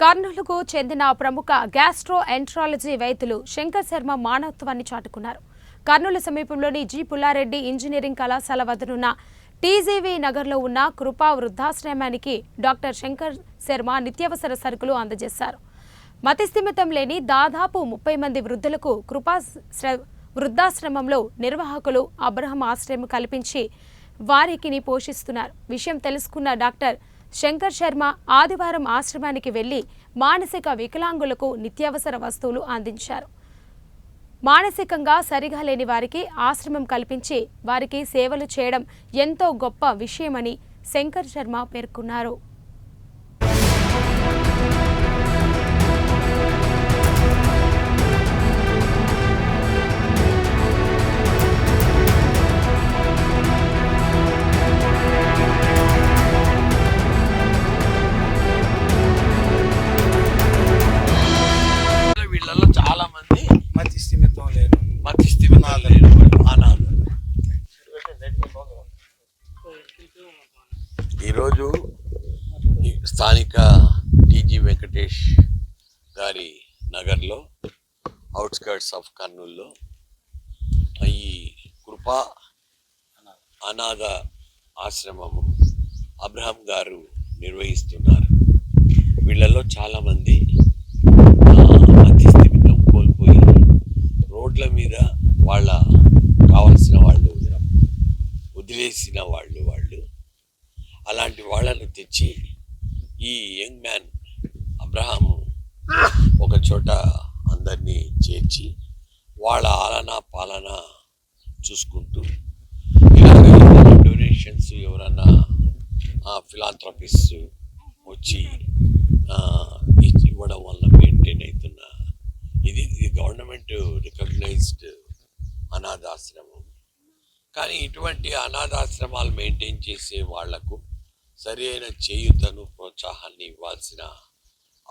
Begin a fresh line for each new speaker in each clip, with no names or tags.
కర్నూలుకు చెందిన ప్రముఖ gastro enterology వైద్యులు శంకర్ శర్మ మానవత్వాన్ని చాటుకున్నారు. కర్నూలు సమీపంలోని జి. పుల్లారెడ్డి ఇంజనీరింగ్ కళాశాల వద్దనున్న టీజీవీ నగర్లో ఉన్న కృపా వృద్ధాశ్రమానికి డాక్టర్ శంకర్ శర్మ నిత్యావసర సరుకులు అందజేశారు. మతిస్థిమితం లేని దాదాపు ముప్పై మంది వృద్ధులకు కృపా శ్ర- వృద్ధాశ్రమంలో నిర్వాహకులు అబ్రహం ఆశ్రయం కల్పించి వారికిని పోషిస్తున్నారు. విషయం తెలుసుకున్న డాక్టర్ శంకర్ శర్మ ఆదివారం ఆశ్రమానికి వెళ్ళి మానసిక వికలాంగులకు నిత్యావసర వస్తువులు అందించారు. మానసికంగా సరిగా లేని వారికి ఆశ్రమం కల్పించి వారికి సేవలు చేయడం ఎంతో గొప్ప విషయమని శంకర్ శర్మ పేర్కొన్నారు.
ప్రభుత్వం లేదు లేను
మతి లేదు అనాలు ఈరోజు స్థానిక టీజీ వెంకటేష్ గారి నగర్లో అవుట్స్కర్ట్స్ ఆఫ్ కర్నూల్లో ఈ కృపా అనాథ ఆశ్రమము అబ్రహం గారు నిర్వహిస్తున్నారు. వీళ్ళలో చాలామంది రోడ్ల మీద వాళ్ళ కావాల్సిన వాళ్ళు వదిలేసిన వాళ్ళు వాళ్ళు అలాంటి వాళ్ళను తెచ్చి ఈ యంగ్ మ్యాన్ అబ్రహాం ఒక చోట అందరినీ చేర్చి వాళ్ళ ఆలన పాలన చూసుకుంటూ ఇలాగ డొనేషన్స్ ఎవరన్నా ఫిలాంథ్రపిస్ట్ రికగ్నైజ్డ్ అనాథాశ్రమం. కానీ ఇటువంటి అనాథాశ్రమాలు మెయింటైన్ చేసే వాళ్ళకు సరైన చేయుతను ప్రోత్సాహాన్ని ఇవ్వాల్సిన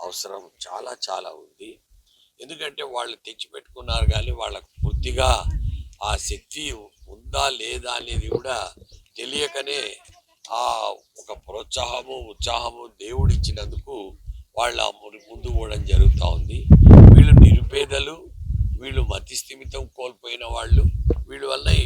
అవసరం చాలా చాలా ఉంది. ఎందుకంటే వాళ్ళు తెచ్చిపెట్టుకున్నారు కానీ వాళ్ళకు పూర్తిగా ఆ శక్తి ఉందా లేదా అనేది కూడా తెలియకనే ఆ ఒక ప్రోత్సాహము ఉత్సాహము దేవుడిచ్చినందుకు వాళ్ళ మురి- ముందు కూడా జరుగుతూ ఉంది. వీళ్ళు నిరుపేదలు వీళ్ళు మతి స్థిమితం కోల్పోయిన వాళ్ళు వీళ్ళ వల్ల ఈ